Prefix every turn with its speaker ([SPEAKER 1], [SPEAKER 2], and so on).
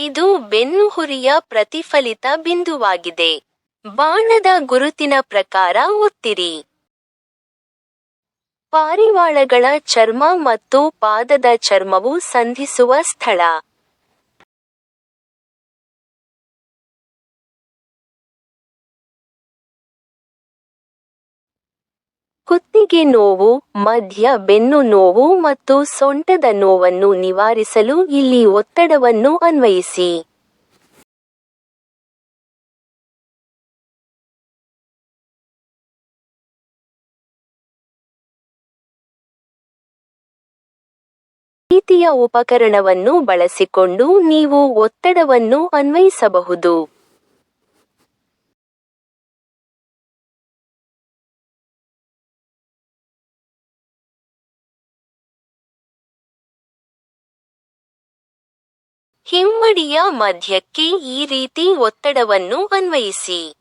[SPEAKER 1] ಇದು ಬೆನ್ನುಹುರಿಯ ಪ್ರತಿಫಲಿತ ಬಿಂದುವಾಗಿದೆ. ಬಾಣದ ಗುರುತಿನ ಪ್ರಕಾರ ಒತ್ತಿರಿ. ಪಾರಿವಾಳಗಳ ಚರ್ಮ ಮತ್ತು ಪಾದದ ಚರ್ಮವು ಸಂಧಿಸುವ ಸ್ಥಳ. ಕುತ್ತಿಗೆ ನೋವು, ಮಧ್ಯ ಬೆನ್ನು ನೋವು ಮತ್ತು ಸೊಂಟದ ನೋವನ್ನು ನಿವಾರಿಸಲು ಇಲ್ಲಿ ಒತ್ತಡವನ್ನು ಅನ್ವಯಿಸಿ. ರೀತಿಯ ಉಪಕರಣವನ್ನು ಬಳಸಿಕೊಂಡು ನೀವು ಒತ್ತಡವನ್ನು ಅನ್ವಯಿಸಬಹುದು. ಹಿಮ್ಮಡಿಯ ಮಧ್ಯಕ್ಕೆ ಈ ರೀತಿ ಒತ್ತಡವನ್ನು ಅನ್ವಯಿಸಿ.